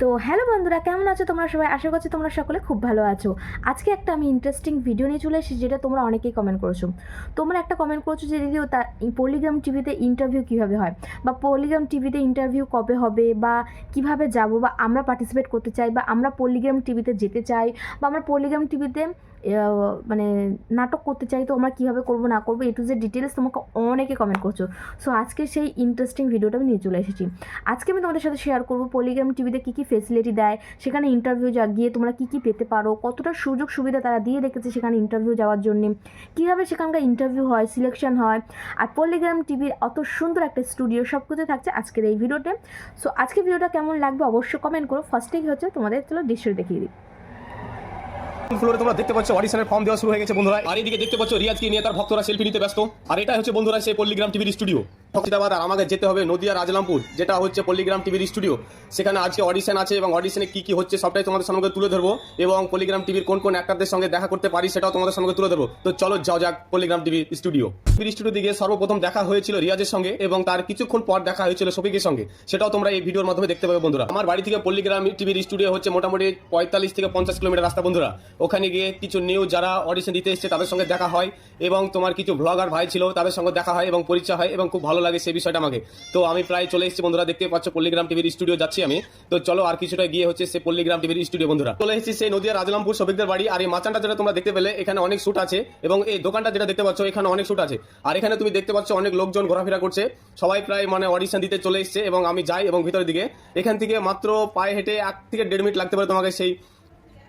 তো হ্যালো বন্ধুরা, কেমন আছো তোমরা সবাই? আশা করছি তোমরা সকলে খুব ভালো আছো। আজকে একটা আমি ইন্টারেস্টিং ভিডিও নিয়ে চলে এসেছি, যেটা তোমরা অনেকেই কমেন্ট করেছ। তোমরা একটা কমেন্ট করেছ যে দিদিও তা পলিগ্রাম টিভিতে ইন্টারভিউ কীভাবে হয়? বা পলিগ্রাম টিভিতে ইন্টারভিউ কবে হবে? বা কীভাবে যাব? বা আমরা পার্টিসিপেট করতে চাই? বা আমরা পলিগ্রাম টিভিতে যেতে চাই? বা আমরা পলিগ্রাম টিভিতে মানে নাটক করতে চাই? তো আমরা কীভাবে করব, না করব? এ টু ডিটেলস তোমাকে অনেকে কমেন্ট করছ। সো আজকে সেই ইন্টারেস্টিং ভিডিওটা আমি নিয়ে চলে এসেছি। আজকে আমি তোমাদের সাথে শেয়ার করব পলিগ্রাম টিভিতে কী কী ফেসিলিটি দেয়, সেখানে ইন্টারভিউ যা, গিয়ে তোমরা কী কী পেতে পারো, কতটা সুযোগ সুবিধা তারা দিয়ে রেখেছে সেখানে ইন্টারভিউ যাওয়ার জন্য। কীভাবে সেখানকার ইন্টারভিউ হয় সিলেকশন হয়, আর পলিগ্রাম টিভির অত সুন্দর একটা স্টুডিও সব কিছু থাকছে আজকের এই ভিডিওতে। সো আজকে ভিডিওটা কেমন লাগবে অবশ্যই কমেন্ট করো। ফার্স্টেই হচ্ছে, তোমাদের চলো দৃশ্য দেখিয়ে দিই। ফ্লোরে তোমরা দেখতে পাচ্ছ অডিশনের ফর্ম দেওয়া শুরু হয়ে গেছে বন্ধুরা। আর এদিকে দেখতে পাচ্ছ, রিয়াজকে নিয়ে তার ভক্তরা সেলফি নিতে ব্যস্ত। আর এটা হচ্ছে বন্ধুরা, সেই পল্লিগ্রাম টিভির স্টুডিও মুর্শিদাবাদ আর আমাকে যেতে হবে নদিয়া রাজলামপুর, যেটা হচ্ছে পল্লিগ্রাম টিভির স্টুডিও সেখানে আজকে অডিশন আছে এবং অডিশনে কি কি হচ্ছে সবটাই তোমাদের সঙ্গে তুলে ধরবো এবং পল্লিগ্রাম টিভির কোন কোন অ্যাক্টারদের সঙ্গে দেখা করতে পারি সেটাও তোমাদের সঙ্গে তুলে ধরবো। তো চলো যাও যাক পল্লিগ্রাম টিভির স্টুডিও টিভির স্টুডিও দিকে সর্বপ্রথম দেখা হয়েছিল রিয়াজের সঙ্গে এবং তার কিছুক্ষণ পর দেখা হয়েছিল শফিকের সঙ্গে। সেটাও তোমরা এই ভিডিওর মাধ্যমে দেখতে পাবে বন্ধুরা। আমার বাড়ি থেকে পল্লিগ্রাম টিভির স্টুডিও হচ্ছে মোটামুটি পঁয়তাল্লিশ থেকে পঞ্চাশ কিলোমিটার রাস্তা বন্ধুরা। ওখানে গিয়ে কিছু নিউ যারা অডিশন দিতে এসছে তাদের সঙ্গে দেখা হয় এবং তোমার কিছু ব্লগার ভাই ছিল তাদের সঙ্গে দেখা হয় এবং পরিচয় হয় এবং খুব ভালো লাগে সেই বিষয়টা আমাকে। তো আমি প্রায় চলে এসেছি বন্ধুরা দেখতে পাচ্ছ পল্লিগ্রাম টিভির স্টুডিও যাচ্ছি আমি। তো চলো আর কিছুটা গিয়ে হচ্ছে সেই পল্লিগ্রাম টিভির স্টুডিও বন্ধুরা। চলে এসেছি সেই নদিয়া রাজলামপুর শফিকদের বাড়ি, আর এই মাচানটা যেটা তোমরা দেখতে পেলে, এখানে অনেক শুট আছে, এবং এই দোকানটা যেটা দেখতে পাচ্ছ, এখানে অনেক শুট আছে। আর এখানে তুমি দেখতে পাচ্ছ অনেক লোকজন ঘোরাফেরা করছে। সবাই প্রায় মানে অডিশন দিতে চলে এসছে, এবং আমি যাই এবং ভিতরের দিকে। এখান থেকে মাত্র পায়ে হেঁটে এক থেকে দেড় মিনিট লাগতে পারে তোমাকে সেই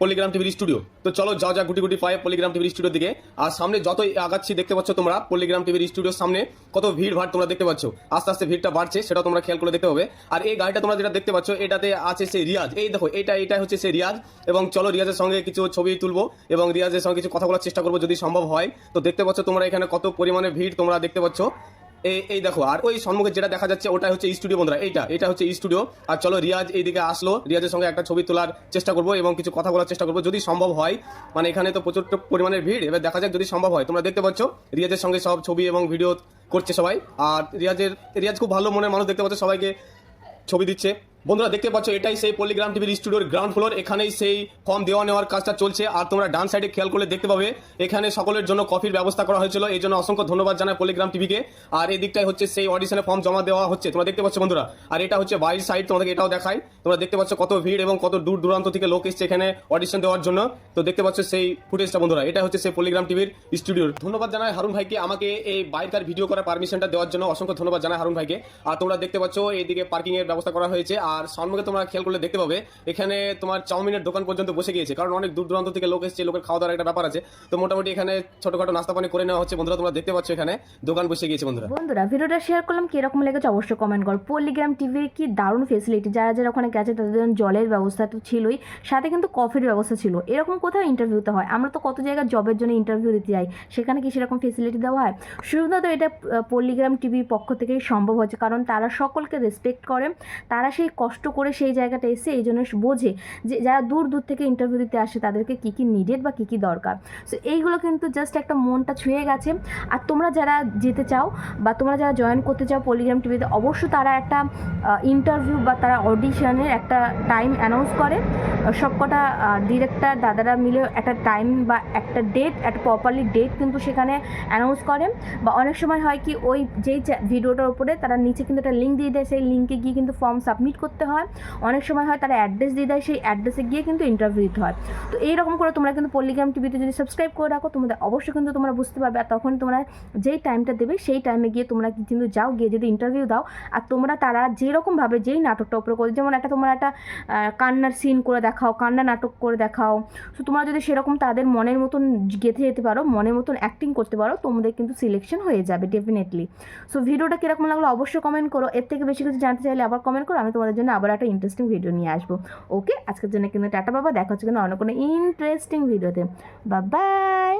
পলিগ্রাম টিভির স্টুডিও তো চলো যা যা গুটি গুটি পায়ে পলিগ্রাম টিভির স্টুডিওর দিকে। আর সামনে যতই আগাচ্ছি দেখতে পাচ্ছ তোমরা পলিগ্রাম টিভির স্টুডিওর সামনে কত ভিড় ভাড় তোমরা দেখতে পাচ্ছ। আস্তে আস্তে ভিড়টা বাড়ছে সেটা তোমরা খেয়াল করে দেখতে হবে আর এই গাড়িটা তোমরা যেটা দেখতে পাচ্ছ, এটাতে আছে সেই রিয়াজ। এই দেখো, এটা এটা হচ্ছে সেই রিয়াজ। এবং চলো রিয়াজের সঙ্গে কিছু ছবি তুলবো এবং রিয়াজের সঙ্গে কিছু কথা বলার চেষ্টা করব যদি সম্ভব হয়। তো দেখতে পাচ্ছ তোমরা এখানে কত পরিমাণে ভিড় তোমরা দেখতে পাচ্ছ। এই দেখো, আর ওই সম্মুখে যেটা দেখা যাচ্ছে ওটা হচ্ছে স্টুডিও বন্ধুরা, এইটা, এটা হচ্ছে স্টুডিও আর চলো, রিয়াজ এইদিকে আসলো। রিয়াজের সঙ্গে একটা ছবি তোলার চেষ্টা করব এবং কিছু কথা বলার চেষ্টা করব। যদি সম্ভব হয় মানে এখানে তো প্রচুর পরিমাণের ভিড়, এবার দেখা যাক যদি সম্ভব হয়। তোমরা দেখতে পাচ্ছ, রিয়াজের সঙ্গে সব ছবি এবং ভিডিও করছে সবাই। আর রিয়াজের, রিয়াজ খুব ভালো মনের মানুষ দেখতে পাচ্ছ, সবাইকে ছবি দিচ্ছে। বন্ধুরা, দেখতে পাচ্ছ, এটাই সেই পলিগ্রাম টিভির স্টুডিওর গ্রাউন্ড ফ্লোর এখানেই সেই ফর্ম দেওয়া নেওয়ার কাজটা চলছে। আর তোমরা ডান সাইডে খেয়াল করলে দেখতে পাবে, এখানে সকলের জন্য কফির ব্যবস্থা করা হয়েছিল। এই জন্য অসংখ্য ধন্যবাদ জানাই পলিগ্রাম টিভিকে আর এই দিকটাই হচ্ছে সেই অডিশনে ফর্ম জমা দেওয়া হচ্ছে। তোমরা দেখতে পাচ্ছ, বন্ধুরা, আর এটা হচ্ছে বাইশ সাইড তোমাদেরকে এটাও দেখায় তোমরা দেখতে পাচ্ছ কত ভিড় এবং কত দূর দূরান্ত থেকে লোক এসছে এখানে অডিশন দেওয়ার জন্য। তো দেখতে পাচ্ছ সেই ফুটেজটা বন্ধুরা এটা হচ্ছে সেই পলিগ্রাম টিভির স্টুডিওর ধন্যবাদ জানাই হারুন ভাইকে আমাকে এই বাইকার ভিডিও করার পারমিশনটা দেওয়ার জন্য। অসংখ্য ধন্যবাদ জানায় হারুন ভাইকে। আর তোমরা দেখতে পাচ্ছ, এইদিকে পার্কিং এর ব্যবস্থা করা হয়েছে। আর সম্মুখে তোমরা খেয়াল করলে দেখতে পাবে, এখানে তোমার চাউমিনের দোকান পর্যন্ত বসে গিয়েছে। কারণ অনেক দূর দূরান্ত থেকে লোক এসেছে, লোকের খাওয়া দাওয়ার একটা ব্যাপার আছে। তো মোটামুটি এখানে ছোটখাটো নাস্তা পানি করে নেওয়া হচ্ছে। বন্ধুরা, তোমরা দেখতে পাচ্ছ এখানে দোকান বসে গিয়েছে বন্ধুরা। বন্ধুরা, ভিডিওটা শেয়ার করলাম, কীরকম লেগেছে অবশ্যই কমেন্ট করো। পলিগ্রাম টিভির কি দারুণ ফেসিলিটি যারা যারা ওখানে গেছে তাদের জন্য জলের ব্যবস্থা তো ছিলই, সাথে কিন্তু কফির ব্যবস্থা ছিল। এরকম কোথাও ইন্টারভিউতে হয়? আমরা তো কত জায়গায় জবের জন্য ইন্টারভিউ দিতে যাই, সেখানে কি সেরকম ফেসিলিটি দেওয়া হয়? শুধুমাত্র এটা পল্লিগ্রাম টিভির পক্ষ থেকেই সম্ভব হচ্ছে, কারণ তারা সকলকে রেসপেক্ট করে, তারা সেই কষ্ট করে সেই জায়গাটা এসে এই জন্য বোঝে যে যারা দূর দূর থেকে ইন্টারভিউ দিতে আসে তাদেরকে কী কী নিডেড বা কী কী দরকার। সো এইগুলো কিন্তু জাস্ট একটা মনটা ছুঁয়ে গেছে। আর তোমরা যারা যেতে চাও বা তোমরা যারা জয়েন করতে চাও পলিগ্রাম টিভিতে অবশ্য তারা একটা ইন্টারভিউ বা তারা অডিশনের একটা টাইম অ্যানাউন্স করে। সবকটা ডিরেক্টর দাদারা মিলে একটা টাইম বা একটা ডেট একটা প্রপারলি ডেট কিন্তু সেখানে অ্যানাউন্স করে। বা অনেক সময় হয় কি, ওই যেই ভিডিওটার উপরে তারা নিচে কিন্তু একটা লিঙ্ক দিয়ে দেয়, সেই লিঙ্কে গিয়ে কিন্তু ফর্ম সাবমিট করতে হয়। অনেক সময় হয় তারা অ্যাড্রেস দিয়ে দেয়, সেই অ্যাড্রেসে গিয়ে কিন্তু ইন্টারভিউ দিতে হয়। তো এইরকম করে তোমরা কিন্তু পলিগ্রাম টিভিতে যদি সাবস্ক্রাইব করে রাখো, তোমাদের অবশ্যই কিন্তু তোমরা বুঝতে পারবে। আর তখন তোমরা যেই টাইমটা দেবে, সেই টাইমে গিয়ে তোমরা কিন্তু যাও, গিয়ে যদি ইন্টারভিউ দাও, আর তোমরা তারা যেরকমভাবে যেই নাটকটা উপরে করে, যেমন একটা তোমরা একটা কান্নার সিন করে দেখাও, কান্না নাটক করে দেখাও। সো তোমরা যদি সেরকম তাদের মনের মতন গেঁথে যেতে পারো, মনের মতন অ্যাক্টিং করতে পারো, তোমাদের কিন্তু সিলেকশন হয়ে যাবে ডেফিনেটলি সো ভিডিওটা কীরকম লাগল অবশ্যই কমেন্ট করো। এর থেকে বেশি কিছু জানতে চাইলে আবার কমেন্ট করো, আমি তোমাদের জন্য আবার একটা ইন্টারেস্টিং ভিডিও নিয়ে আসব। ওকে আজকের জন্য কিন্তু টাটা বাবা, দেখা হচ্ছে কিন্তু অন্য কোনো ইন্টারেস্টিং ভিডিওতে বা বাই